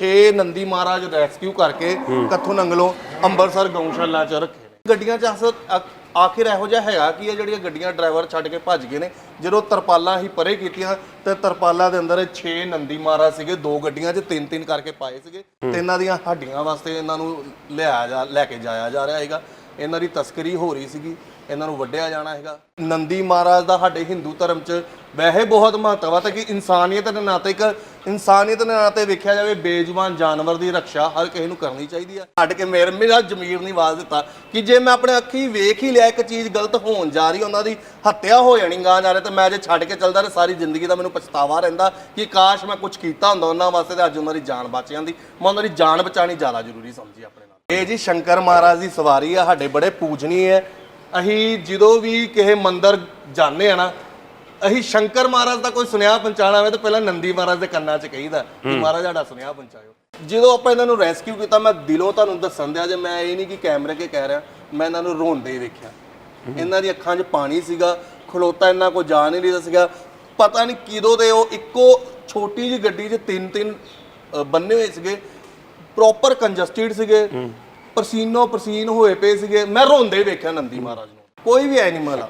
6 ਨੰਦੀ ਮਹਾਰਾਜ rescue ਕਰਕੇ ਕੱਥੋਂ ਨੰਗਲੋਂ ਅੰਮ੍ਰਿਤਸਰ ਗਊਸ਼ਾਲਾ ਚ ਰੱਖੇ। ਨੇ ਗੱਡੀਆਂ ਚ ਅਸਲ ਅ- ਆਖਿਰ ਇਹੋ ਜਿਹਾ ਹੈਗਾ ਕਿ ਇਹ ਜਿਹੜੀਆਂ ਗੱਡੀਆਂ ਡਰਾਈਵਰ ਛੱਡ ਕੇ ਭੱਜ ਗਏ ਨੇ ਜਦੋਂ ਤਰਪਾਲਾਂ ਹੀ ਪਰੇ ਕੀਤੀਆਂ ਤੇ ਤਰਪਾਲਾਂ ਦੇ ਅੰਦਰ 6 ਨੰਦੀ ਮਹਾਰਾਜ ਸੀਗੇ ਦੋ ਗੱਡੀਆਂ 'ਚ ਤਿੰਨ ਤਿੰਨ ਕਰਕੇ ਪਾਏ ਸੀਗੇ। ਤੇ ਇਹਨਾਂ ਦੀਆਂ ਹੱਡੀਆਂ ਵਾਸਤੇ ਇਹਨਾਂ ਨੂੰ ਲਿਆਇਆ ਜਾ ਲੈ ਕੇ ਜਾਇਆ ਜਾ ਰਿਹਾ ਹੈਗਾ। ਇਹਨਾਂ ਦੀ ਤਸਕਰੀ ਹੋ ਰਹੀ ਸੀਗੀ ਇਹਨਾਂ ਨੂੰ ਵੱਢਿਆ ਜਾਣਾ ਹੈਗਾ। ਨੰਦੀ ਮਹਾਰਾਜ ਦਾ ਸਾਡੇ ਹਿੰਦੂ ਧਰਮ 'ਚ ਵੈਸੇ ਬਹੁਤ ਮਹੱਤਵ ਹੈ ਤਾਂ ਕਿ ਇਨਸਾਨੀਅਤ ਦੇ ਨਾਤੇ ਇੱਕ ਇਨਸਾਨੀਅਤ ਦੇ ਨਾਂ 'ਤੇ ਵੇਖਿਆ ਜਾਵੇ, ਬੇਜੁਬਾਨ ਜਾਨਵਰ ਦੀ ਰੱਖਿਆ ਹਰ ਕਿਸੇ ਨੂੰ ਕਰਨੀ ਚਾਹੀਦੀ ਹੈ। ਛੱਡ ਕੇ ਮੇਰੇ ਮੇਰਾ ਜ਼ਮੀਰ ਨਹੀਂ ਆਵਾਜ਼ ਦਿੱਤਾ ਕਿ ਜੇ ਮੈਂ ਆਪਣੇ ਅੱਖੀ ਵੇਖ ਹੀ ਲਿਆ, ਇੱਕ ਚੀਜ਼ ਗਲਤ ਹੋਣ ਜਾ ਰਹੀ, ਉਹਨਾਂ ਦੀ ਹੱਤਿਆ ਹੋ ਜਾਣੀ ਗਾਂ ਜਾ ਰਿਹਾ, ਤੇ ਮੈਂ ਜੇ ਛੱਡ ਕੇ ਚੱਲਦਾ ਤੇ ਸਾਰੀ ਜ਼ਿੰਦਗੀ ਦਾ ਮੈਨੂੰ ਪਛਤਾਵਾ ਰਹਿੰਦਾ ਕਿ ਕਾਸ਼ ਮੈਂ ਕੁਝ ਕੀਤਾ ਹੁੰਦਾ ਉਹਨਾਂ ਵਾਸਤੇ ਤਾਂ ਅੱਜ ਉਹਨਾਂ ਦੀ ਜਾਨ ਬਚ ਜਾਂਦੀ। ਮੈਂ ਉਹਨਾਂ ਦੀ ਜਾਨ ਬਚਾਣੀ ਜ਼ਿਆਦਾ ਜ਼ਰੂਰੀ ਸਮਝੀ ਆਪਣੇ ਨਾਲ। ਇਹ ਜੀ ਸ਼ੰਕਰ ਮਹਾਰਾਜ ਦੀ ਸਵਾਰੀ ਆ, ਸਾਡੇ ਬੜੇ ਪੂਜਨੀ ਹੈ ਅਸੀਂ ਜਦੋਂ ਵੀ ਕਿਸੇ ਮੰਦਰ ਜਾਂਦੇ ਆ ਨਾ ਅਸੀਂ ਸ਼ੰਕਰ ਮਹਾਰਾਜ ਦਾ ਕੋਈ ਸੁਨੇਹਾ ਪਹੁੰਚਾਉਣਾ ਹੋਵੇ ਤਾਂ ਪਹਿਲਾਂ ਨੰਦੀ ਮਹਾਰਾਜ ਦੇ ਕੰਨਾਂ 'ਚ ਕਹੀਦਾ ਕਿ ਮਹਾਰਾਜ ਸਾਡਾ ਸੁਨੇਹਾ ਪਹੁੰਚਾਇਓ। ਜਦੋਂ ਆਪਾਂ ਇਹਨਾਂ ਨੂੰ ਰੈਸਕਿਊ ਕੀਤਾ ਮੈਂ ਦਿਲੋਂ ਤੁਹਾਨੂੰ ਦੱਸਣ ਦਿਆ ਜੇ ਮੈਂ ਇਹ ਨਹੀਂ ਕਿ ਕੈਮਰੇ ਕੇ ਕਹਿ ਰਿਹਾ ਮੈਂ ਇਹਨਾਂ ਨੂੰ ਰੋਂਦੇ ਵੇਖਿਆ ਇਹਨਾਂ ਦੀ ਅੱਖਾਂ 'ਚ ਪਾਣੀ ਸੀਗਾ ਖਲੋਤਾ ਇਹਨਾਂ ਕੋ ਜਾ ਨਹੀਂ ਰਿਹਾ ਸੀਗਾ। ਪਤਾ ਨਹੀਂ ਕਿਦੋਂ ਦੇ ਉਹ ਇੱਕੋ ਛੋਟੀ ਜਿਹੀ ਗੱਡੀ 'ਚ ਤਿੰਨ ਤਿੰਨ ਬੰਨੇ ਹੋਏ ਸੀਗੇ। ਪ੍ਰੋਪਰ ਕੰਜਸਟਿਡ ਸੀਗੇ। ਪਰਸੀਨੋ ਪਰਸੀਨ ਹੋਏ ਪਏ ਸੀਗੇ। ਮੈਂ ਰੋਂਦੇ ਵੇਖਿਆ ਨੰਦੀ ਮਹਾਰਾਜ ਨੂੰ। ਕੋਈ ਵੀ ਐਨੀਮਲ ਆ।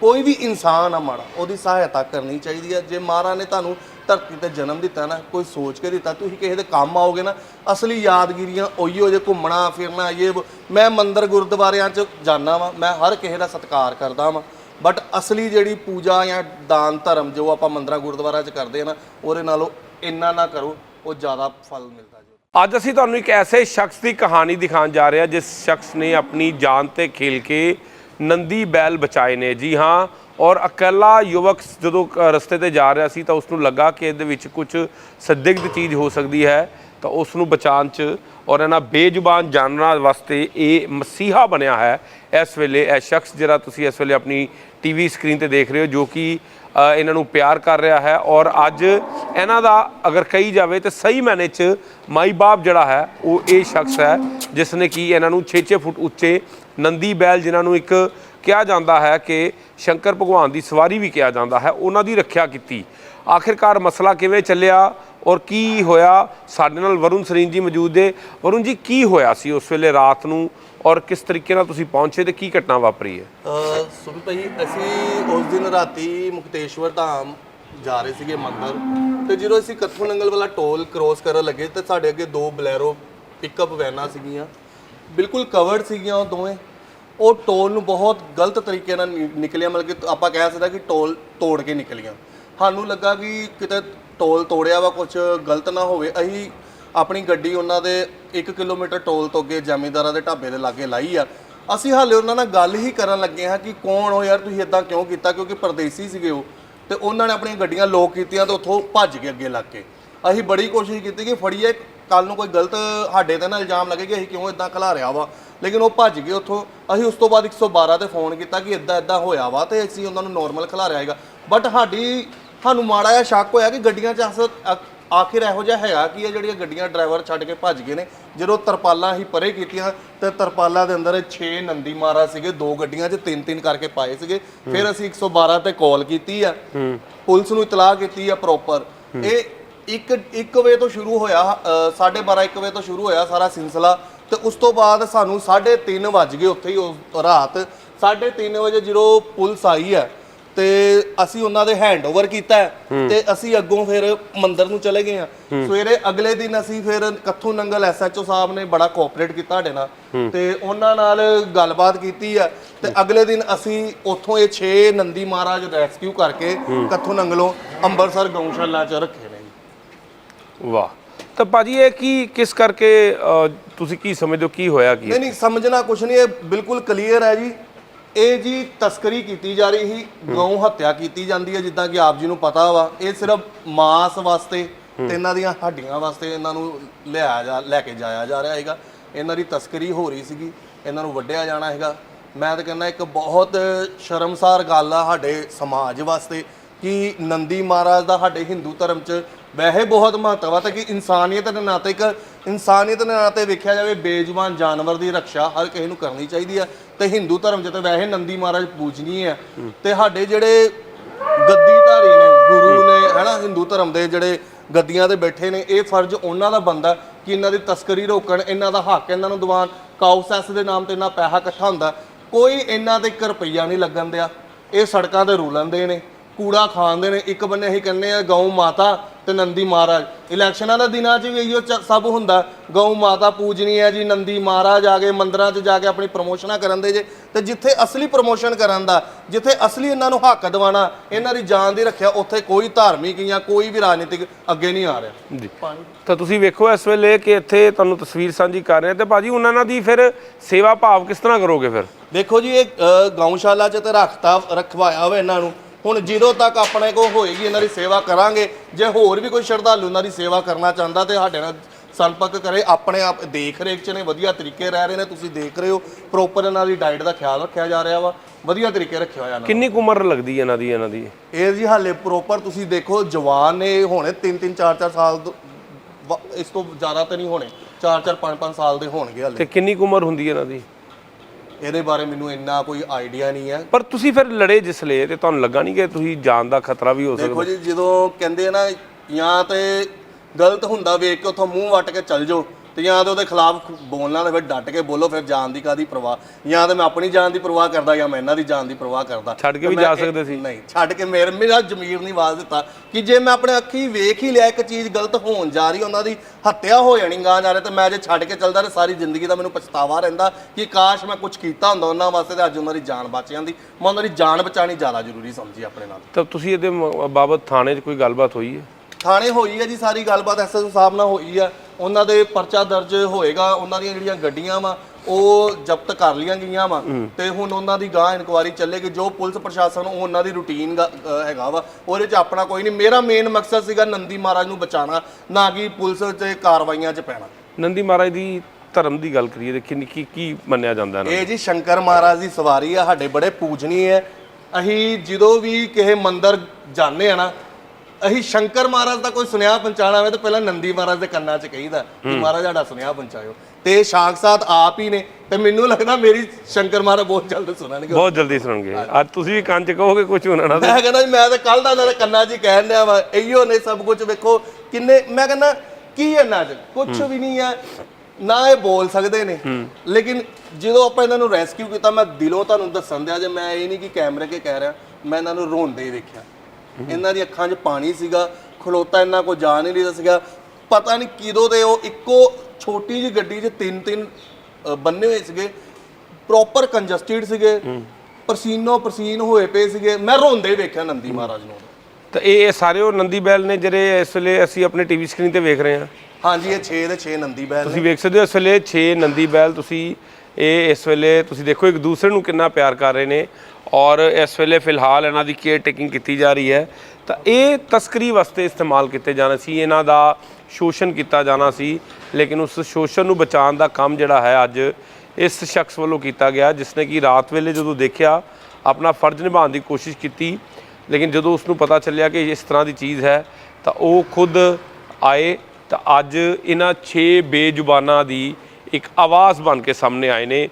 ਕੋਈ ਵੀ ਇਨਸਾਨ ਆ ਮਾੜਾ, ਉਹਦੀ ਸਹਾਇਤਾ ਕਰਨੀ ਚਾਹੀਦੀ ਹੈ ਜੇ ਮਹਾਰਾਜ ਨੇ ਤੁਹਾਨੂੰ ਧਰਤੀ ਤੇ ਜਨਮ ਦਿੱਤਾ ਨਾ, ਕੋਈ ਸੋਚ ਕੇ ਦਿੱਤਾ, ਤੁਸੀਂ ਕਿਸੇ ਦੇ ਕੰਮ ਆਓਗੇ ਨਾ, ਅਸਲੀ ਯਾਦਗਿਰੀਆਂ ਉਹੀ ਹੋ ਜੇ ਘੁੰਮਣਾ ਫਿਰਨਾ ਇਹ ਮੈਂ ਮੰਦਰ ਗੁਰਦੁਆਰਿਆਂ 'ਚ ਜਾਣਾ ਵਾਂ, ਮੈਂ ਹਰ ਕਿਸੇ ਦਾ ਸਤਿਕਾਰ ਕਰਦਾ ਵਾਂ। ਬਟ ਅਸਲੀ ਜਿਹੜੀ ਪੂਜਾ ਜਾਂ ਦਾਨ ਧਰਮ ਜੋ ਆਪਾਂ ਮੰਦਰਾਂ ਗੁਰਦੁਆਰਿਆਂ 'ਚ ਕਰਦੇ ਆ ਨਾ, ਉਹਦੇ ਨਾਲੋਂ ਇੰਨਾ ਨਾ ਕਰੋ, ਉਹ ਜ਼ਿਆਦਾ ਫਲ ਮਿਲਦਾ ਜੀ। ਅੱਜ ਅਸੀਂ ਤੁਹਾਨੂੰ ਇੱਕ ਐਸੇ ਸ਼ਖਸ ਦੀ ਕਹਾਣੀ ਦਿਖਾਉਣ ਜਾ ਰਹੇ ਹਾਂ, ਜਿਸ ਸ਼ਖਸ ਨੇ ਆਪਣੀ ਜਾਨ ਤੇ ਖੇਲ ਕੇ ਨੰਦੀ ਬੈਲ ਬਚਾਏ ਨੇ। ਜੀ ਹਾਂ ਔਰ ਇਕੱਲਾ ਯੁਵਕ ਜਦੋਂ ਕ- ਰਸਤੇ ਤੇ ਜਾ ਰਿਹਾ ਸੀ ਤਾਂ ਉਸ ਨੂੰ ਲੱਗਾ ਕਿ ਇਹਦੇ ਵਿੱਚ ਕੁਝ ਸੰਦਿਗਧ ਚੀਜ਼ ਹੋ ਸਕਦੀ ਹੈ, ਤਾਂ ਉਸ ਨੂੰ ਬਚਾਉਣ ਚ ਔਰ ਇਹਨਾਂ ਬੇਜ਼ੁਬਾਨ ਜਾਨਵਰਾਂ ਵਾਸਤੇ ਇਹ ਮਸੀਹਾ ਬਣਿਆ ਹੈ। ਇਸ ਵੇਲੇ ਇਹ ਸ਼ਖਸ ਜਿਹੜਾ ਤੁਸੀਂ ਇਸ ਵੇਲੇ ਆਪਣੀ ਟੀਵੀ ਸਕਰੀਨ ਤੇ ਦੇਖ ਰਹੇ ਹੋ, ਜੋ ਕਿ ਇਹਨਾਂ ਨੂੰ ਪਿਆਰ ਕਰ ਰਿਹਾ ਹੈ ਔਰ ਅੱਜ ਇਹਨਾਂ ਦਾ ਅਗਰ ਕਹੀ ਜਾਵੇ ਤੇ ਸਹੀ ਮਾਇਨੇ 'ਚ ਮਾਈ ਬਾਪ ਜਿਹੜਾ ਹੈ, ਉਹ ਇਹ ਸ਼ਖਸ ਹੈ ਜਿਸ ਨੇ ਕੀ ਇਹਨਾਂ ਨੂੰ 6-6 ਫੁੱਟ ਉੱਚੇ ਨੰਦੀ ਬੈਲ, ਜਿਨ੍ਹਾਂ ਨੂੰ ਇੱਕ ਕਿਹਾ ਜਾਂਦਾ ਹੈ ਕਿ ਸ਼ੰਕਰ ਭਗਵਾਨ ਦੀ ਸਵਾਰੀ ਵੀ ਕਿਹਾ ਜਾਂਦਾ ਹੈ ਉਹਨਾਂ ਦੀ ਰੱਖਿਆ ਕੀਤੀ। ਆਖਿਰਕਾਰ ਮਸਲਾ ਕਿਵੇਂ ਚੱਲਿਆ ਔਰ ਕੀ ਹੋਇਆ? ਸਾਡੇ ਨਾਲ ਵਰੁਣ ਸਰੀਨ ਜੀ ਮੌਜੂਦ ਨੇ। ਵਰੁਣ ਜੀ ਕੀ ਹੋਇਆ ਸੀ ਉਸ ਵੇਲੇ ਰਾਤ ਨੂੰ ਔਰ ਕਿਸ ਤਰੀਕੇ ਨਾਲ ਤੁਸੀਂ ਪਹੁੰਚੇ ਤੇ ਕੀ ਘਟਨਾ ਵਾਪਰੀ ਹੈ? ਅ, ਸੁਭੀ ਭਾਈ ਅਸੀਂ ਉਸ ਦਿਨ ਰਾਤੀ ਮੁਕਤੇਸ਼ਵਰ ਧਾਮ ਜਾ ਰਹੇ ਸੀਗੇ ਮੰਦਰ ਤੇ ਜਦੋਂ ਅਸੀਂ ਕੱਥੂ ਨੰਗਲ ਵਾਲਾ ਟੋਲ ਕ੍ਰੋਸ ਕਰਨ ਲੱਗੇ ਤੇ ਸਾਡੇ ਅੱਗੇ ਦੋ ਬਲੈਰੋ ਪਿਕਅਪ ਵੈਨਾਂ ਸੀਗੀਆਂ। ਬਿਲਕੁਲ ਕਵਰਡ ਸੀਗੀਆਂ ਉਹ ਦੋਵੇਂ। ਉਹ ਟੋਲ ਨੂੰ ਬਹੁਤ ਗਲਤ ਤਰੀਕੇ ਨਾਲ ਨਿ- ਨਿਕਲੀਆਂ, ਮਤਲਬ ਕਿ ਆਪਾਂ ਕਹਿ ਸਕਦੇ ਹਾਂ ਕਿ ਟੋਲ ਤੋੜ ਕੇ ਨਿਕਲੀਆਂ। ਸਾਨੂੰ ਲੱਗਾ ਕਿ ਕਿਤੇ ਟੋਲ ਤੋੜਿਆ ਵਾ ਕੁਝ ਗਲਤ ਨਾ ਹੋਵੇ। ਅਸੀਂ ਆਪਣੀ ਗੱਡੀ ਉਹਨਾਂ ਦੇ 1 ਕਿਲੋਮੀਟਰ ਟੋਲ ਤੋਂ ਅੱਗੇ ਜ਼ਮੀਂਦਾਰਾਂ ਦੇ ਢਾਬੇ ਦੇ ਲਾਗੇ ਲਾਈ ਆ। ਅਸੀਂ ਹਾਲੇ ਉਹਨਾਂ ਨਾਲ ਗੱਲ ਹੀ ਕਰਨ ਲੱਗੇ ਹਾਂ ਕਿ ਕੌਣ ਹੋ ਯਾਰ, ਤੁਸੀਂ ਇਦਾਂ ਕਿਉਂ ਕੀਤਾ? ਕਿਉਂਕਿ ਪਰਦੇਸੀ ਸੀਗੇ ਉਹ। ਤੇ ਉਹਨਾਂ ਨੇ ਆਪਣੀਆਂ ਗੱਡੀਆਂ ਲੋਕ ਕੀਤੀਆਂ ਤੇ ਉੱਥੋਂ ਭੱਜ ਕੇ ਅੱਗੇ ਲੱਗ ਕੇ। ਅਸੀਂ ਬੜੀ ਕੋਸ਼ਿਸ਼ ਕੀਤੀ ਕਿ ਫੜੀਏ ਕੱਲ ਨੂੰ ਕੋਈ ਗਲਤ ਸਾਡੇ ਤੇ ਨਾ ਇਲਜ਼ਾਮ ਲੱਗੇ ਕਿ ਅਸੀਂ ਕਿਉਂ ਇਦਾਂ ਖਿਲਾਰਿਆ ਵਾ। ਲੇਕਿਨ ਉਹ ਭੱਜ ਗਏ ਉੱਥੋਂ। ਅਸੀਂ ਉਸ ਤੋਂ ਬਾਅਦ 112 ਤੇ ਫੋਨ ਕੀਤਾ ਕਿ ਇਦਾਂ ਇਦਾਂ ਹੋਇਆ ਵਾ ਤੇ ਅਸੀਂ ਉਹਨਾਂ ਨੂੰ ਨਾਰਮਲ ਖਿਲਾਰਿਆ ਹੈਗਾ। ਬਟ ਸਾਡੀ ਸਾਨੂੰ ਮਾੜਾ ਜਿਹਾ ਸ਼ੱਕ ਹੋਇਆ ਕਿ ਗੱਡੀਆਂ 'ਚ ਅਸਲ ਆਖਿਰ ਇਹੋ ਜਿਹਾ ਹੈਗਾ ਕਿ ਇਹ ਜਿਹੜੀਆਂ ਗੱਡੀਆਂ ਡਰਾਈਵਰ ਛੱਡ ਕੇ ਭੱਜ ਗਏ ਨੇ ਜਦੋਂ ਤਰਪਾਲਾਂ ਹੀ ਪਰੇ ਕੀਤੀਆਂ ਤੇ ਤਰਪਾਲਾਂ ਦੇ ਅੰਦਰ 6 ਨੰਦੀ ਮਹਾਰਾਜ ਸੀਗੇ ਦੋ ਗੱਡੀਆਂ 'ਚ ਤਿੰਨ ਤਿੰਨ ਕਰਕੇ ਪਾਏ ਸੀਗੇ। ਫਿਰ ਅਸੀਂ 112 ਤੇ ਕਾਲ ਕੀਤੀ ਆ। ਪੁਲਿਸ ਨੂੰ ਇਤਲਾਹ ਕੀਤੀ ਆ ਪ੍ਰੋਪਰ ਇਹ ਇੱਕ 1 ਵਜੇ ਤੋਂ ਸ਼ੁਰੂ ਹੋਇਆ 12:30 1 ਵਜੇ ਤੋਂ ਸ਼ੁਰੂ ਹੋਇਆ ਸਾਰਾ ਸਿਲਸਿਲਾ ਤੇ ਉਸ ਤੋਂ ਬਾਅਦ ਸਾਨੂੰ 3:30 ਵੱਜ ਗਏ ਉੱਥੇ ਹੀ ਉਸ ਰਾਤ। 3:30 ਵਜੇ ਜਦੋਂ ਪੁਲਿਸ ਆਈ ਹੈ ਤੇ ਅਸੀਂ ਉਹਨਾਂ ਦੇ ਹੈਂਡਓਵਰ ਕੀਤਾ ਤੇ ਅਸੀਂ ਅੱਗੋਂ ਫਿਰ ਮੰਦਿਰ ਨੂੰ ਚਲੇ ਗਏ ਆ ਸਵੇਰੇ ਅਗਲੇ ਦਿਨ ਅਸੀਂ ਫਿਰ ਕੱਥੂ ਨੰਗਲ ਐਸਐਚਓ ਸਾਹਿਬ ਨੇ ਬੜਾ ਕੋਆਪਰੇਟ ਕੀਤਾ ਸਾਡੇ ਨਾਲ ਤੇ ਉਹਨਾਂ ਨਾਲ ਗੱਲਬਾਤ ਕੀਤੀ ਆ ਤੇ ਅਗਲੇ ਦਿਨ ਅਸੀਂ ਉੱਥੋਂ ਇਹ 6 ਨੰਦੀ ਮਹਾਰਾਜ ਰੈਸਕਿਊ ਕਰਕੇ ਕੱਥੂ ਨੰਗਲੋਂ ਅੰਮ੍ਰਿਤਸਰ ਗਊਸ਼ਾਲਾ ਚ ਰੱਖੇ। ਵਾਹ। ਤਾਂ ਭਾਜੀ ਇਹ ਕੀ ਕਿਸ ਕਰਕੇ ਅ, ਤੁਸੀਂ ਕੀ ਸਮਝਦੇ ਹੋ ਕੀ ਹੋਇਆ ਕੀ? ਨਹੀਂ ਨਹੀਂ ਸਮਝਣਾ ਕੁਛ ਨਹੀਂ ਇਹ ਬਿਲਕੁਲ ਕਲੀਅਰ ਹੈ ਜੀ। ਇਹ ਜੀ ਤਸਕਰੀ ਕੀਤੀ ਜਾ ਰਹੀ ਸੀ ਗਊ ਹੱਤਿਆ ਕੀਤੀ ਜਾਂਦੀ ਹੈ ਜਿੱਦਾਂ ਕਿ ਆਪ ਜੀ ਨੂੰ ਪਤਾ ਵਾ। ਇਹ ਸਿਰਫ ਮਾਸ ਵਾਸਤੇ ਤੇ ਇਹਨਾਂ ਦੀਆਂ ਹੱਡੀਆਂ ਵਾਸਤੇ ਇਹਨਾਂ ਨੂੰ ਲਿਆਇਆ ਜਾ ਲੈ ਕੇ ਜਾਇਆ ਜਾ ਰਿਹਾ ਹੈਗਾ। ਇਹਨਾਂ ਦੀ ਤਸਕਰੀ ਹੋ ਰਹੀ ਸੀਗੀ ਇਹਨਾਂ ਨੂੰ ਵੱਢਿਆ ਜਾਣਾ ਹੈਗਾ। ਮੈਂ ਤਾਂ ਕਹਿੰਦਾ ਇੱਕ ਬਹੁਤ ਸ਼ਰਮਸਾਰ ਗੱਲ ਆ ਸਾਡੇ ਸਮਾਜ ਵਾਸਤੇ ਕਿ ਨੰਦੀ ਮਹਾਰਾਜ ਦਾ ਸਾਡੇ ਹਿੰਦੂ ਧਰਮ 'ਚ ਵੈਸੇ ਬਹੁਤ ਮਹੱਤਵ ਆ ਤਾਂ ਕਿ ਇਨਸਾਨੀਅਤ ਦੇ ਨਾਤੇ ਇੱਕ ਇਨਸਾਨੀਅਤ ਦੇ ਨਾਤੇ ਵੇਖਿਆ ਜਾਵੇ, ਬੇਜੁਬਾਨ ਜਾਨਵਰ ਦੀ ਰੱਖਿਆ ਹਰ ਕਿਸੇ ਨੂੰ ਕਰਨੀ ਚਾਹੀਦੀ ਆ ਤੇ ਹਿੰਦੂ ਧਰਮ 'ਚ ਤਾਂ ਵੈਸੇ ਨੰਦੀ ਮਹਾਰਾਜ ਪੂਜਨੀय ਆ ਤੇ ਸਾਡੇ ਜਿਹੜੇ ਗੱਦੀ ਧਾਰੀ ਨੇ, ਗੁਰੂ ਨੇ, ਹੈਨਾ, ਹਿੰਦੂ ਧਰਮ ਦੇ ਜਿਹੜੇ ਗੱਦੀਆਂ ਤੇ ਬੈਠੇ ਨੇ, ਇਹ ਫਰਜ਼ ਉਹਨਾਂ ਦਾ ਬੰਦਾ ਕਿ ਇਹਨਾਂ ਦੀ ਤਸਕਰੀ ਰੋਕਣ, ਇਹਨਾਂ ਦਾ ਹੱਕ ਇਹਨਾਂ ਨੂੰ ਦਿਵਾਉਣ ਕਾਉਸੈਸ ਦੇ ਨਾਮ ਤੇ ਇਹਨਾਂ ਪੈਸਾ ਇਕੱਠਾ ਹੁੰਦਾ, ਕੋਈ ਇਹਨਾਂ ਤੇ ਇੱਕ ਰੁਪਈਆ ਨਹੀਂ ਲੱਗਣ ਦਿਆ, ਇਹ ਸੜਕਾਂ ਤੇ ਰੂਲਣ ਦੇ ਨੇ। ਕੂੜਾ ਖਾਂਦੇ ਨੇ ਇੱਕ ਬੰਨੇ ਅਸੀਂ ਕਹਿੰਦੇ ਆ ਗਊ ਮਾਤਾ ਤੇ ਨੰਦੀ ਮਹਾਰਾਜ। ਇਲੈਕਸ਼ਨਾਂ ਦੇ ਦਿਨਾਂ 'ਚ ਵੀ ਇਹੋ ਸਭ ਹੁੰਦਾ ਗਊ ਮਾਤਾ ਪੂਜਣੀ ਹੈ ਜੀ ਨੰਦੀ ਮਹਾਰਾਜ ਆ ਕੇ ਮੰਦਰਾਂ 'ਚ ਜਾ ਕੇ ਆਪਣੀ ਪ੍ਰਮੋਸ਼ਨਾਂ ਕਰਨ ਦੇ ਜੇ ਤੇ ਜਿੱਥੇ ਅਸਲੀ ਪ੍ਰਮੋਸ਼ਨ ਕਰਨ ਦਾ ਜਿੱਥੇ ਅਸਲੀ ਇਹਨਾਂ ਨੂੰ ਹੱਕ ਦਿਵਾਣਾ ਇਹਨਾਂ ਦੀ ਜਾਨ ਦੀ ਰੱਖਿਆ ਉੱਥੇ ਕੋਈ ਧਾਰਮਿਕ ਜਾਂ ਕੋਈ ਵੀ ਰਾਜਨੀਤਿਕ ਅੱਗੇ ਨਹੀਂ ਆ ਰਿਹਾ। ਜੀ। ਤਾਂ ਤੁਸੀਂ ਵੇਖੋ ਇਸ ਵੇਲੇ ਕਿ ਇੱਥੇ ਤੁਹਾਨੂੰ ਤਸਵੀਰ ਸਾਂਝੀ ਕਰ ਰਹੇ ਤੇ ਭਾਜੀ ਉਹਨਾਂ ਨਾਲ ਦੀ ਫਿਰ ਸੇਵਾ ਭਾਵ ਕਿਸ ਤਰ੍ਹਾਂ ਕਰੋਗੇ ਫਿਰ? ਦੇਖੋ ਜੀ ਇਹ ਗਊਸ਼ਾਲਾ 'ਚ ਤੇ ਰੱਖਤਾ ਰਖਵਾਇਆ ਹੋਇਆ ਇਹਨਾਂ ਨੂੰ। ਹੁਣ ਜਦੋਂ ਤੱਕ ਆਪਣੇ ਕੋ ਹੋਏਗੀ ਇਹਨਾਂ ਦੀ ਸੇਵਾ ਕਰਾਂਗੇ। ਜੇ ਹੋਰ ਵੀ ਕੋਈ ਸ਼ਰਧਾਲੂ ਇਹਨਾਂ ਦੀ ਸੇਵਾ ਕਰਨਾ ਚਾਹੁੰਦਾ ਤੇ ਸਾਡੇ ਨਾਲ ਸੰਪਰਕ ਕਰੇ ਆਪਣੇ ਆਪ ਦੇਖ ਰੇਖ 'ਚ ਨੇ ਵਧੀਆ ਤਰੀਕੇ ਰਹਿ ਰਹੇ ਨੇ ਤੁਸੀਂ ਦੇਖ ਰਹੇ ਹੋ ਪ੍ਰੋਪਰ ਇਹਨਾਂ ਦੀ ਡਾਈਟ ਦਾ ਖਿਆਲ ਰੱਖਿਆ ਜਾ ਰਿਹਾ ਵਾ ਵਧੀਆ ਤਰੀਕੇ ਰੱਖਿਆ ਹੋਇਆ ਇਹਨਾਂ ਕਿੰਨੀ ਕੁ ਉਮਰ ਲੱਗਦੀ ਹੈ ਇਹਨਾਂ ਦੀ ਇਹਨਾਂ ਦੀ? ਇਹ ਜੀ ਹਾਲੇ ਪ੍ਰੋਪਰ ਤੁਸੀਂ ਦੇਖੋ ਜਵਾਨ ਨੇ ਹੋਣੇ 3 3 4 4 ਸਾਲ ਤੋਂ ਵ- ਇਸ ਤੋਂ ਜ਼ਿਆਦਾ ਤਾਂ ਨਹੀਂ ਹੋਣੇ 4 4 5 5 ਸਾਲ ਦੇ ਹੋਣਗੇ ਹਾਲੇ। ਤੇ ਕਿੰਨੀ ਕੁ ਉਮਰ ਹੁੰਦੀ ਹੈ ਇਹਨਾਂ ਦੀ? ਇਹਦੇ ਬਾਰੇ ਮੈਨੂੰ ਇੰਨਾ ਕੋਈ ਆਈਡੀਆ ਨਹੀਂ ਹੈ। ਪਰ ਤੁਸੀਂ ਫਿਰ ਲੜੇ ਜਿਸ ਲਈ ਤੇ ਤੁਹਾਨੂੰ ਲੱਗਾ ਨਹੀਂ ਕਿ ਤੁਸੀਂ ਜਾਨ ਦਾ ਖਤਰਾ ਵੀ ਹੋ ਸਕਦਾ। ਦੇਖੋ ਜੀ ਜਦੋਂ ਕਹਿੰਦੇ ਆ ਨਾ ਜਾਂ ਤੇ ਗਲਤ ਹੁੰਦਾ ਵੇਖ ਕੇ ਉਥੋਂ ਮੂੰਹ ਵੱਟ ਕੇ ਚੱਲ ਜਾਓ। ਤੇ ਜਾਂ ਤੇ ਉਹਦੇ ਖਿਲਾਫ ਬੋਲਣਾ ਤੇ ਫਿਰ ਡਟ ਕੇ ਬੋਲੋ ਫਿਰ ਜਾਨ ਦੀ ਕਾਦੀ ਪਰਵਾਹ? ਜਾਂ ਤੇ ਮੈਂ ਆਪਣੀ ਜਾਨ ਦੀ ਪਰਵਾਹ ਕਰਦਾ ਜਾਂ ਮੈਂ ਇਹਨਾਂ ਦੀ ਜਾਨ ਦੀ ਪਰਵਾਹ ਕਰਦਾ। ਛੱਡ ਕੇ ਵੀ ਜਾ ਸਕਦੇ ਸੀ। ਨਹੀਂ ਛੱਡ ਕੇ ਮੇਰੇ ਮੇਰਾ ਜ਼ਮੀਰ ਨਹੀਂ ਆਵਾਜ਼ ਦਿੱਤਾ ਕਿ ਜੇ ਮੈਂ ਆਪਣੇ ਅੱਖੀ ਵੇਖ ਹੀ ਲਿਆ ਇੱਕ ਚੀਜ਼ ਗਲਤ ਹੋਣ ਜਾ ਰਹੀ ਉਹਨਾਂ ਦੀ ਹੱਤਿਆ ਹੋ ਜਾਣੀ ਗਾਂ ਜਾ ਰਹੇ ਤੇ ਮੈਂ ਜੇ ਛੱਡ ਕੇ ਚੱਲਦਾ ਤੇ ਸਾਰੀ ਜ਼ਿੰਦਗੀ ਦਾ ਮੈਨੂੰ ਪਛਤਾਵਾ ਰਹਿੰਦਾ ਕਿ ਕਾਸ਼ ਮੈਂ ਕੁਝ ਕੀਤਾ ਹੁੰਦਾ ਉਹਨਾਂ ਵਾਸਤੇ ਤੇ ਅੱਜ ਉਹਨਾਂ ਦੀ ਜਾਨ ਬਚ ਜਾਂਦੀ। ਮੈਂ ਉਹਨਾਂ ਦੀ ਜਾਨ ਬਚਾਣੀ ਜ਼ਿਆਦਾ ਜ਼ਰੂਰੀ ਸਮਝੀ ਆਪਣੇ ਨਾਲ। ਤਾਂ ਤੁਸੀਂ ਇਹਦੇ ਬਾਬਤ ਥਾਣੇ 'ਚ ਕੋਈ ਗੱਲਬਾਤ ਹੋਈ ਹੈ? ਥਾਣੇ ਹੋਈ ਹੈ ਜੀ ਸਾਰੀ ਗੱਲਬਾਤ ਐਸਐਸਓ ਸਾਹਿਬ ਨਾਲ ਹੋਈ ਆ ਉਹਨਾਂ ਦੇ ਪਰਚਾ ਦਰਜ ਹੋਏਗਾ ਉਹਨਾਂ ਦੀਆਂ ਜਿਹੜੀਆਂ ਗੱਡੀਆਂ ਵਾ ਉਹ ਜ਼ਬਤ ਕਰ ਲੀਆਂ ਗਈਆਂ ਵਾ। ਤੇ ਹੁਣ ਉਹਨਾਂ ਦੀ ਗਾਂ ਇਨਕੁਆਰੀ ਚੱਲੇਗੀ ਜੋ ਪੁਲਿਸ ਪ੍ਰਸ਼ਾਸਨ ਉਹ ਉਹਨਾਂ ਦੀ ਰੂਟੀਨ ਹੈਗਾ ਵਾ। ਉਹਦੇ 'ਚ ਆਪਣਾ ਕੋਈ ਨਹੀਂ। ਮੇਰਾ ਮੇਨ ਮਕਸਦ ਸੀਗਾ ਨੰਦੀ ਮਹਾਰਾਜ ਨੂੰ ਬਚਾਉਣਾ ਨਾ ਕਿ ਪੁਲਿਸ 'ਚ ਕਾਰਵਾਈਆਂ 'ਚ ਪੈਣਾ। ਨੰਦੀ ਮਹਾਰਾਜ ਦੀ ਧਰਮ ਦੀ ਗੱਲ ਕਰੀਏ ਤੇ ਕਿੰਨੀ ਕੀ ਕੀ ਮੰਨਿਆ ਜਾਂਦਾ ਇਹ ਜੀ ਸ਼ੰਕਰ ਮਹਾਰਾਜ ਦੀ ਸਵਾਰੀ ਆ ਸਾਡੇ ਬੜੇ ਪੂਜਨੀਏ। ਹੈ ਅਸੀਂ ਜਦੋਂ ਵੀ ਕਿਸੇ ਮੰਦਿਰ ਜਾਂਦੇ ਆ ਨਾ ਅਸੀਂ ਸ਼ੰਕਰ ਮਹਾਰਾਜ ਦਾ ਕੋਈ ਸੁਨੇਹਾ ਪਹੁੰਚਾਣਾ ਹੋਵੇ ਤਾਂ ਪਹਿਲਾਂ ਨੰਦੀ ਮਹਾਰਾਜ ਦੇ ਕੰਨਾਂ 'ਚ ਕਹੀਦਾ ਕਿ ਮਹਾਰਾਜ ਸਾਡਾ ਸੁਨੇਹਾ ਪਹੁੰਚਾਇਓ। ਤੇ ਸਾਖਸਾਤ ਆਪ ਹੀ ਨੇ ਤੇ ਮੈਨੂੰ ਲੱਗਦਾ ਮੇਰੀ ਸ਼ੰਕਰ ਮਹਾਰਾਜ ਬਹੁਤ ਜਲਦ ਸੁਣਨਗੇ। ਬਹੁਤ ਜਲਦੀ ਸੁਣਨਗੇ। ਅੱਜ ਤੁਸੀਂ ਵੀ ਕੰਨ 'ਚ ਕਹੋਗੇ ਕੁਝ ਉਹਨਾਂ ਨਾਲ ਮੈਂ ਕਹਿੰਦਾ ਮੈਂ ਤਾਂ ਕੱਲ ਦਾ ਇਹਨਾਂ ਦੇ ਕੰਨਾਂ 'ਚ ਹੀ ਕਹਿਣ ਡਿਆ ਵਾ ਇਹੀਓ ਨੇ ਸਭ ਕੁਝ ਵੇਖੋ ਕਿੰਨੇ ਮੈਂ ਕਹਿੰਦਾ ਕੀ ਹੈ 'ਚ? ਕੁਝ ਵੀ ਨਹੀਂ ਹੈ ਨਾ ਇਹ ਬੋਲ ਸਕਦੇ ਨੇ। ਲੇਕਿਨ ਜਦੋਂ ਆਪਾਂ ਇਹਨਾਂ ਨੂੰ ਰੈਸਕਿਊ ਕੀਤਾ ਮੈਂ ਦਿਲੋਂ ਤੁਹਾਨੂੰ ਦੱਸਣ ਦਿਆ ਜੇ ਮੈਂ ਇਹ ਨਹੀਂ ਕਿ ਕੈਮਰੇ ਕੇ ਕਹਿ ਰਿਹਾ ਮੈਂ ਇਹਨਾਂ ਨੂੰ ਰੋਂਦੇ ਹੀ ਵੇਖਿਆ ਇਹਨਾਂ ਦੀ ਅੱਖਾਂ 'ਚ ਪਾਣੀ ਸੀਗਾ ਖਲੋਤਾ ਇਹਨਾਂ ਕੋ ਜਾ ਨਹੀਂ ਰਿਹਾ ਸੀਗਾ। ਪਤਾ ਨਹੀਂ ਕਿਦੋਂ ਦੇ ਉਹ ਇੱਕੋ ਛੋਟੀ ਜਿਹੀ ਗੱਡੀ 'ਚ ਤਿੰਨ ਤਿੰਨ ਬੰਨੇ ਹੋਏ ਸੀਗੇ। ਪ੍ਰੋਪਰ ਕੰਜਸਟਿਡ ਸੀਗੇ। ਪਰਸੀਨੋ ਪਰਸੀਨ ਹੋਏ ਪਏ ਸੀਗੇ। ਮੈਂ ਰੋਂਦੇ ਵੇਖਿਆ ਨੰਦੀ ਮਹਾਰਾਜ ਨੂੰ। ਤਾਂ ਇਹ ਸਾਰੇ ਉਹ ਨੰਦੀ ਬੈਲ ਨੇ ਜਿਹੜੇ ਇਸ ਵੇਲੇ ਅਸੀਂ ਆਪਣੇ ਟੀਵੀ ਸਕਰੀਨ ਤੇ ਵੇਖ ਰਹੇ ਹਾਂ? ਹਾਂਜੀ ਇਹ 6 ਦੇ 6 ਨੰਦੀ ਬੈਲ ਤੁਸੀਂ ਵੇਖ ਸਕਦੇ ਹੋ ਇਸ ਵੇਲੇ 6 ਨੰਦੀ ਬੈਲ ਤੁਸੀਂ ਇਹ ਇਸ ਵੇਲੇ ਤੁਸੀਂ ਦੇਖੋ, ਇੱਕ ਦੂਸਰੇ ਨੂੰ ਕਿੰਨਾ ਪਿਆਰ ਕਰ ਰਹੇ ਨੇ ਔਰ ਇਸ ਵੇਲੇ ਫਿਲਹਾਲ ਇਹਨਾਂ ਦੀ ਕੇਅਰ ਟੇਕਿੰਗ ਕੀਤੀ ਜਾ ਰਹੀ ਹੈ। ਤਾਂ ਇਹ ਤਸਕਰੀ ਵਾਸਤੇ ਇਸਤੇਮਾਲ ਕੀਤੇ ਜਾਣਾ ਸੀ, ਇਹਨਾਂ ਦਾ ਸ਼ੋਸ਼ਣ ਕੀਤਾ ਜਾਣਾ ਸੀ, ਲੇਕਿਨ ਉਸ ਸ਼ੋਸ਼ਣ ਨੂੰ ਬਚਾਉਣ ਦਾ ਕੰਮ ਜਿਹੜਾ ਹੈ ਅੱਜ ਇਸ ਸ਼ਖਸ ਵੱਲੋਂ ਕੀਤਾ ਗਿਆ ਜਿਸ ਨੇ ਕਿ ਰਾਤ ਵੇਲੇ ਜਦੋਂ ਦੇਖਿਆ, ਆਪਣਾ ਫਰਜ਼ ਨਿਭਾਉਣ ਦੀ ਕੋਸ਼ਿਸ਼ ਕੀਤੀ, ਲੇਕਿਨ ਜਦੋਂ ਉਸ ਨੂੰ ਪਤਾ ਚੱਲਿਆ ਕਿ ਇਸ ਤਰ੍ਹਾਂ ਦੀ ਚੀਜ਼ ਹੈ, ਤਾਂ ਉਹ ਖੁਦ ਆਏ, ਤਾਂ ਅੱਜ ਇਹਨਾਂ 6 ਬੇਜ਼ੁਬਾਨਾਂ ਦੀ ਇੱਕ ਆਵਾਜ਼ ਬਣ ਕੇ ਸਾਹਮਣੇ ਆਏ ਨੇ,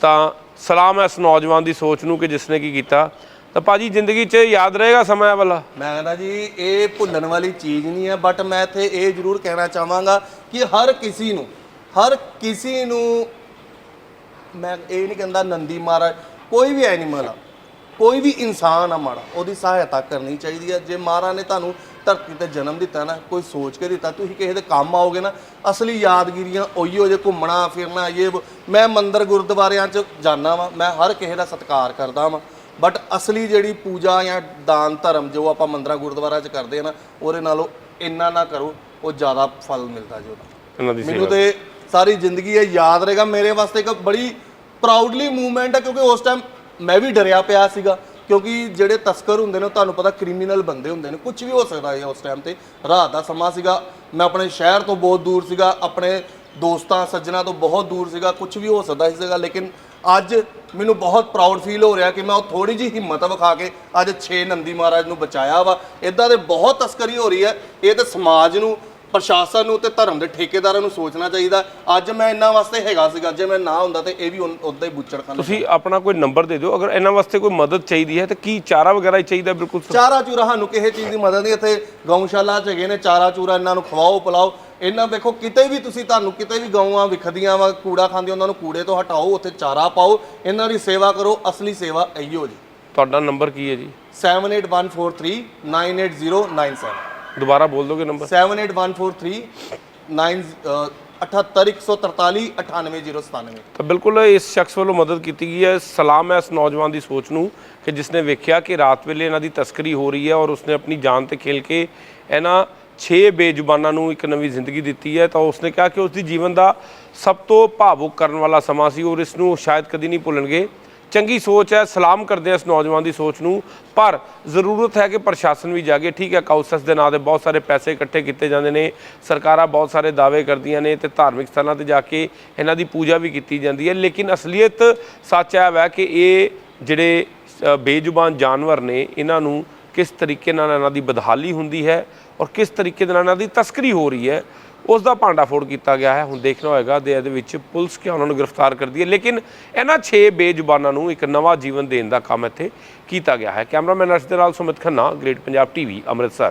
ਤਾਂ ਸਲਾਮ ਹੈ ਇਸ ਨੌਜਵਾਨ ਦੀ ਸੋਚ ਨੂੰ ਕਿ ਜਿਸ ਨੇ ਕੀ ਕੀਤਾ। ਤਾਂ ਭਾਜੀ, ਜ਼ਿੰਦਗੀ 'ਚ ਯਾਦ ਰਹੇਗਾ ਸਮਾਂ ਵਾਲਾ? ਮੈਂ ਕਹਿੰਦਾ ਜੀ, ਇਹ ਭੁੱਲਣ ਵਾਲੀ ਚੀਜ਼ ਨਹੀਂ ਹੈ ਬਟ ਮੈਂ ਇੱਥੇ ਇਹ ਜ਼ਰੂਰ ਕਹਿਣਾ ਚਾਹਾਂਗਾ ਕਿ ਹਰ ਕਿਸੇ ਨੂੰ, ਹਰ ਕਿਸੇ ਨੂੰ, ਮੈਂ ਇਹ ਨਹੀਂ ਕਹਿੰਦਾ ਨੰਦੀ ਮਹਾਰਾਜ, ਕੋਈ ਵੀ ਐਨੀਮਲ ਆ, ਕੋਈ ਵੀ ਇਨਸਾਨ ਆ ਮਾੜਾ, ਉਹਦੀ ਸਹਾਇਤਾ ਕਰਨੀ ਚਾਹੀਦੀ ਹੈ ਜੇ ਮਹਾਰਾਜ ਨੇ ਤੁਹਾਨੂੰ ਧਰਤੀ ਤੇ ਜਨਮ ਦਿੱਤਾ ਨਾ ਕੋਈ ਸੋਚ ਕੇ ਦਿੱਤਾ ਤੁਸੀਂ ਕਿਸੇ ਦੇ ਕੰਮ ਆਓਗੇ ਨਾ ਅਸਲੀ ਯਾਦਗਿਰੀਆਂ ਉਹੀਓ ਜੇ ਘੁੰਮਣਾ ਫਿਰਨਾ ਇਹ। ਮੈਂ ਮੰਦਿਰ ਗੁਰਦੁਆਰਿਆਂ 'ਚ ਜਾਣਾ ਵਾਂ ਮੈਂ ਹਰ ਕਿਸੇ ਦਾ ਸਤਿਕਾਰ ਕਰਦਾ ਵਾਂ ਬਟ ਅਸਲੀ ਜਿਹੜੀ ਪੂਜਾ ਜਾਂ ਦਾਨ ਧਰਮ ਜੋ ਆਪਾਂ ਮੰਦਰਾਂ ਗੁਰਦੁਆਰਾ 'ਚ ਕਰਦੇ ਆ ਨਾ ਉਹਦੇ ਨਾਲੋਂ ਇੰਨਾ ਨਾ ਕਰੋ ਉਹ ਜ਼ਿਆਦਾ ਫਲ ਮਿਲਦਾ ਜੀ ਉਹਦਾ ਮੈਨੂੰ ਤੇ ਸਾਰੀ ਜ਼ਿੰਦਗੀ ਇਹ ਯਾਦ ਰਹੇਗਾ ਮੇਰੇ ਵਾਸਤੇ ਇੱਕ ਬੜੀ ਪ੍ਰਾਊਡਲੀ ਮੂਵਮੈਂਟ ਹੈ ਕਿਉਂਕਿ ਉਸ ਟਾਈਮ ਮੈਂ ਵੀ ਡਰਿਆ ਪਿਆ ਸੀਗਾ ਕਿਉਂਕਿ ਜਿਹੜੇ ਤਸਕਰ ਹੁੰਦੇ ਨੇ, ਉਹ ਤੁਹਾਨੂੰ ਪਤਾ ਕ੍ਰਿਮੀਨਲ ਬੰਦੇ ਹੁੰਦੇ ਨੇ। ਕੁਝ ਵੀ ਹੋ ਸਕਦਾ ਹੈ ਉਸ ਟਾਈਮ ਤੇ। ਰਾਤ ਦਾ ਸਮਾਂ ਸੀਗਾ, ਮੈਂ ਆਪਣੇ ਸ਼ਹਿਰ ਤੋਂ ਬਹੁਤ ਦੂਰ ਸੀਗਾ, ਆਪਣੇ ਦੋਸਤਾਂ, ਸੱਜਣਾ ਤੋਂ ਬਹੁਤ ਦੂਰ ਸੀਗਾ ਕੁਝ ਵੀ ਹੋ ਸਕਦਾ ਸੀਗਾ, ਲੇਕਿਨ ਅੱਜ ਮੈਨੂੰ ਬਹੁਤ ਪ੍ਰਾਊਡ ਫੀਲ ਹੋ ਰਿਹਾ ਕਿ ਮੈਂ ਉਹ ਥੋੜੀ ਜੀ ਹਿੰਮਤ ਵਿਖਾ ਕੇ ਅੱਜ 6 ਨੰਦੀ ਮਹਾਰਾਜ ਨੂੰ ਬਚਾਇਆ ਵਾ। ਇਦਾਂ ਦੇ ਬਹੁਤ ਤਸਕਰੀ ਹੋ ਰਹੀ ਹੈ। ਇਹ ਤੇ ਸਮਾਜ ਨੂੰ ਪ੍ਰਸ਼ਾਸਨ ਨੂੰ ਤੇ ਧਰਮ ਦੇ ਠੇਕੇਦਾਰਾਂ ਨੂੰ ਸੋਚਣਾ ਚਾਹੀਦਾ। ਅੱਜ ਮੈਂ ਇਹਨਾਂ ਵਾਸਤੇ ਹੈਗਾ ਸੀਗਾ। ਜੇ ਮੈਂ ਨਾ ਹੁੰਦਾ ਤੇ ਇਹ ਵੀ ਉਦਾਂ ਹੀ ਬੁੱਚੜ ਖਾਂਦੇ ਤੁਸੀਂ ਆਪਣਾ ਕੋਈ ਨੰਬਰ ਦੇ ਦਿਓ। ਅਗਰ ਇਹਨਾਂ ਵਾਸਤੇ ਕੋਈ ਮਦਦ ਚਾਹੀਦੀ ਹੈ ਤਾਂ ਕੀ ਚਾਰਾ ਵਗੈਰਾ ਹੀ ਚਾਹੀਦਾ ਬਿਲਕੁਲ? ਚਾਰਾ ਚੂਰਾ ਸਾਨੂੰ ਕਿਸੇ ਚੀਜ਼ ਦੀ ਮਦਦ ਨਹੀਂ। ਇੱਥੇ ਗਊਸ਼ਾਲਾ ਚ ਹੈਗੇ ਨੇ ਚਾਰਾ ਚੂਰਾ ਇਹਨਾਂ ਨੂੰ ਖਵਾਓ ਪਿਲਾਓ। ਇਹਨਾਂ ਵੇਖੋ ਕਿਤੇ ਵੀ ਤੁਸੀਂ ਤੁਹਾਨੂੰ ਕਿਤੇ ਵੀ ਗਊਆਂ ਵਿਖਦੀਆਂ ਵਾ ਕੂੜਾ ਖਾਂਦੀਆਂ ਉਹਨਾਂ ਨੂੰ ਕੂੜੇ ਤੋਂ ਹਟਾਓ ਉੱਥੇ ਚਾਰਾ ਪਾਓ। ਇਹਨਾਂ ਦੀ ਸੇਵਾ ਕਰੋ ਅਸਲੀ ਸੇਵਾ ਇਹੀਓ ਜੀ। ਤੁਹਾਡਾ ਨੰਬਰ ਕੀ ਹੈ ਜੀ? 7814398097 ਦੁਬਾਰਾ ਬੋਲ ਦੋਗੇ ਨੰਬਰ 7814398143 ਤਾਂ ਬਿਲਕੁਲ ਇਸ ਸ਼ਖਸ ਵੱਲੋਂ ਮਦਦ ਕੀਤੀ ਗਈ ਹੈ। ਸਲਾਮ ਹੈ ਇਸ ਨੌਜਵਾਨ ਦੀ ਸੋਚ ਨੂੰ ਕਿ ਜਿਸਨੇ ਵੇਖਿਆ ਕਿ ਰਾਤ ਵੇਲੇ ਇਹਨਾਂ ਦੀ ਤਸਕਰੀ ਹੋ ਰਹੀ ਹੈ ਔਰ ਉਸਨੇ ਆਪਣੀ ਜਾਨ ਤੇ ਖੇਲ ਕੇ ਇਹਨਾਂ 6 ਬੇਜ਼ੁਬਾਨਾਂ ਨੂੰ ਇੱਕ ਨਵੀਂ ਜ਼ਿੰਦਗੀ ਦਿੱਤੀ ਹੈ ਤਾਂ ਉਸਨੇ ਕਿਹਾ ਕਿ ਉਸ ਦੀ ਜੀਵਨ ਦਾ ਸਭ ਤੋਂ ਭਾਵੁਕ ਕਰਨ ਵਾਲਾ ਸਮਾਂ ਸੀ ਔਰ ਇਸ ਨੂੰ ਸ਼ਾਇਦ ਕਦੀ ਨਹੀਂ ਭੁੱਲਣਗੇ। ਚੰਗੀ ਸੋਚ ਹੈ, ਸਲਾਮ ਕਰਦੇ ਹਾਂ ਇਸ ਨੌਜਵਾਨ ਦੀ ਸੋਚ ਨੂੰ। ਪਰ ਜ਼ਰੂਰਤ ਹੈ ਕਿ ਪ੍ਰਸ਼ਾਸਨ ਵੀ ਜਾਗੇ। ਠੀਕ ਹੈ ਕਾਉਸਸ ਦੇ ਨਾਂ ਦੇ ਬਹੁਤ ਸਾਰੇ ਪੈਸੇ ਇਕੱਠੇ ਕੀਤੇ ਜਾਂਦੇ ਨੇ। ਸਰਕਾਰਾਂ ਬਹੁਤ ਸਾਰੇ ਦਾਅਵੇ ਕਰਦੀਆਂ ਨੇ ਤੇ ਧਾਰਮਿਕ ਸਥਾਨਾਂ ਤੇ ਜਾ ਕੇ ਇਹਨਾਂ ਦੀ ਪੂਜਾ ਵੀ ਕੀਤੀ ਜਾਂਦੀ ਹੈ। ਲੇਕਿਨ ਅਸਲੀਅਤ ਸੱਚ ਹੈ ਵੈ ਕਿ ਇਹ ਜਿਹੜੇ ਬੇਜ਼ੁਬਾਨ ਜਾਨਵਰ ਨੇ, ਇਹਨਾਂ ਨੂੰ ਕਿਸ ਤਰੀਕੇ ਨਾਲ ਇਹਨਾਂ ਦੀ ਬਦਹਾਲੀ ਹੁੰਦੀ ਹੈ ਔਰ ਕਿਸ ਤਰੀਕੇ ਦੇ ਨਾਲ ਇਹਨਾਂ ਦੀ ਤਸਕਰੀ ਹੋ ਰਹੀ ਹੈ ਉਸ ਦਾ ਭਾਂਡਾ ਫੋੜ ਕੀਤਾ ਗਿਆ ਹੈ। ਹੁਣ ਦੇਖਣਾ ਹੋਏਗਾ ਦੇ ਇਹਦੇ ਵਿੱਚ ਪੁਲਿਸ ਕਿ ਉਹਨਾਂ ਨੂੰ ਗ੍ਰਿਫਤਾਰ ਕਰਦੀ ਹੈ। ਲੇਕਿਨ ਇਹਨਾਂ 6 ਬੇਜ਼ੁਬਾਨਾਂ ਨੂੰ ਇੱਕ ਨਵਾਂ ਜੀਵਨ ਦੇਣ ਦਾ ਕੰਮ ਇੱਥੇ ਕੀਤਾ ਗਿਆ ਹੈ। ਕੈਮਰਾਮੈਨ ਅਰਸ਼ ਦੇ ਨਾਲ ਸੁਮਿਤ ਖੰਨਾ, ਗ੍ਰੇਟ ਪੰਜਾਬ ਟੀਵੀ, ਅੰਮ੍ਰਿਤਸਰ।